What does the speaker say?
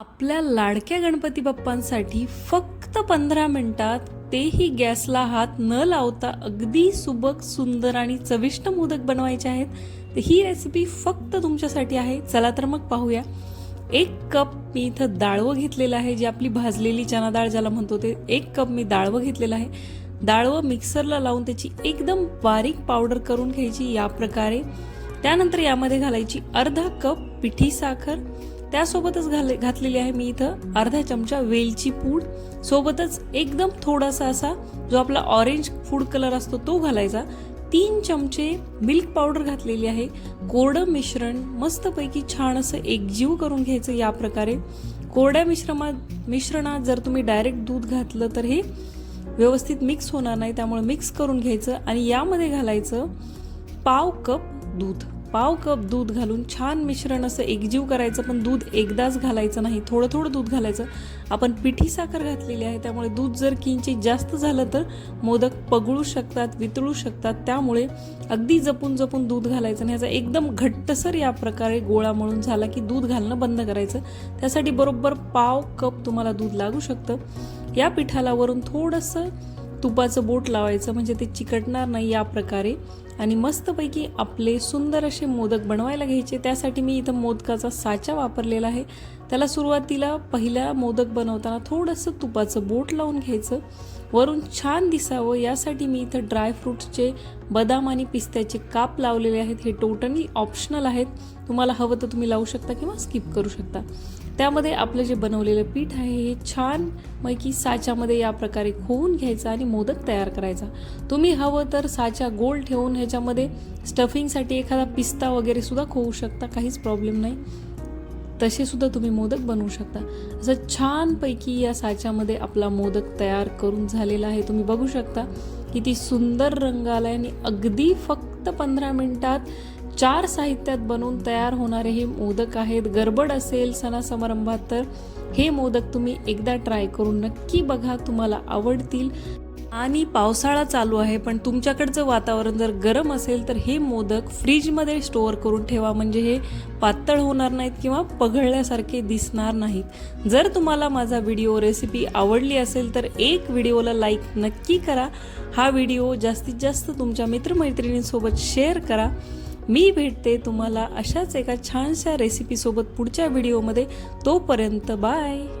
आपल्या लाडक्या गणपती बाप्पांसाठी फक्त पंधरा मिनिटात तेही गॅसला हात न लावता अगदी सुबक सुंदर आणि चविष्ट मोदक बनवायचे आहेत. तर ही रेसिपी फक्त तुमच्यासाठी आहे. चला तर मग पाहूया. एक कप मी इथं डाळवं घेतलेलं आहे जी आपली भाजलेली चना डाळ ज्याला म्हणतो ते. एक कप मी डाळवं घेतलेलं आहे. डाळवं मिक्सरला लावून त्याची एकदम बारीक पावडर करून घ्यायची या प्रकारे. त्यानंतर यामध्ये घालायची अर्धा कप पिठी साखर त्यासोबतच घाल घातलेली आहे मी इथं अर्धा चमचा वेलची पूड. सोबतच एकदम थोडासा असा जो आपला ऑरेंज फूड कलर असतो तो घालायचा. तीन चमचे मिल्क पावडर घातलेली आहे. कोरडं मिश्रण मस्तपैकी छान असं एकजीव करून घ्यायचं या प्रकारे. कोरड्या मिश्रमात मिश्रणात जर तुम्ही डायरेक्ट दूध घातलं तर हे व्यवस्थित मिक्स होणार नाही त्यामुळे मिक्स करून घ्यायचं आणि यामध्ये घालायचं पाव कप दूध. पाव कप दूध घालून छान मिश्रण असं एकजीव करायचं पण दूध एकदाच घालायचं नाही. थोडं थोडं दूध घालायचं. आपण पिठी साखर घातलेली आहे त्यामुळे दूध जर किंचित जास्त झालं तर मोदक पगळू शकतात वितळू शकतात. त्यामुळे अगदी जपून जपून दूध घालायचं आणि ह्याचा एकदम घट्टसर या प्रकारे गोळा मळून झाला की दूध घालणं बंद करायचं. त्यासाठी बरोबर पाव कप तुम्हाला दूध लागू शकतं. या पिठाला वरून थोडंसं तुपाचं बोट लावायचं म्हणजे ते चिकटणार नाही या प्रकारे. आणि मस्तपैकी आपले सुंदर असे मोदक बनवायला घ्यायचे. त्यासाठी मी इथं मोदकाचा साचा वापरलेला आहे. त्याला सुरुवातीला पहिल्या मोदक बनवताना थोडंसं तुपाचं बोट लावून घ्यायचं. वरून छान दिसावं. यासाठी मी इथं ड्रायफ्रूट्सचे बदाम आणि पिस्त्याचे काप लावलेले आहेत. हे टोटली ऑप्शनल आहेत. तुम्हाला हवं तर तुम्ही लावू शकता किंवा स्किप करू शकता. त्यामध्ये आपलं जे बनवलेलं पीठ आहे हे छान मैकी साच्यामध्ये या प्रकारे खोवून घ्यायचं आणि मोदक तयार करायचा. तुम्ही हवं तर साचा गोल ठेवून ह्याच्यामध्ये स्टफिंगसाठी एखादा पिस्ता वगैरे सुद्धा खोवू शकता. काहीच प्रॉब्लेम नाही. तसे सुद्धा तुम्ही मोदक बनवू शकता. असं छानपैकी या साच्यामध्ये आपला मोदक तयार करून झालेला आहे. तुम्ही बघू शकता किती सुंदर रंग आला आणि अगदी फक्त पंधरा मिनिटात चार साहित्यात बनवून तयार होणारे हे मोदक आहेत. गडबड असेल सणासमारंभात तर हे मोदक तुम्ही एकदा ट्राय करून नक्की बघा. तुम्हाला आवडतील. आणि पावसाळा चालू आहे पण तुमच्याकडचं वातावरण जर गरम असेल तर हे मोदक फ्रीजमध्ये स्टोअर करून ठेवा. म्हणजे हे पातळ होणार नाहीत किंवा पघळल्यासारखे दिसणार नाहीत. जर तुम्हाला माझा व्हिडिओ रेसिपी आवडली असेल तर एक व्हिडिओला लाईक नक्की करा. हा व्हिडिओ जास्तीत जास्त तुमच्या मित्रमैत्रिणींसोबत शेअर करा. मी भेटते तुम्हाला अशाच एका छानशा रेसिपीसोबत पुढच्या व्हिडिओमध्ये. तोपर्यंत बाय.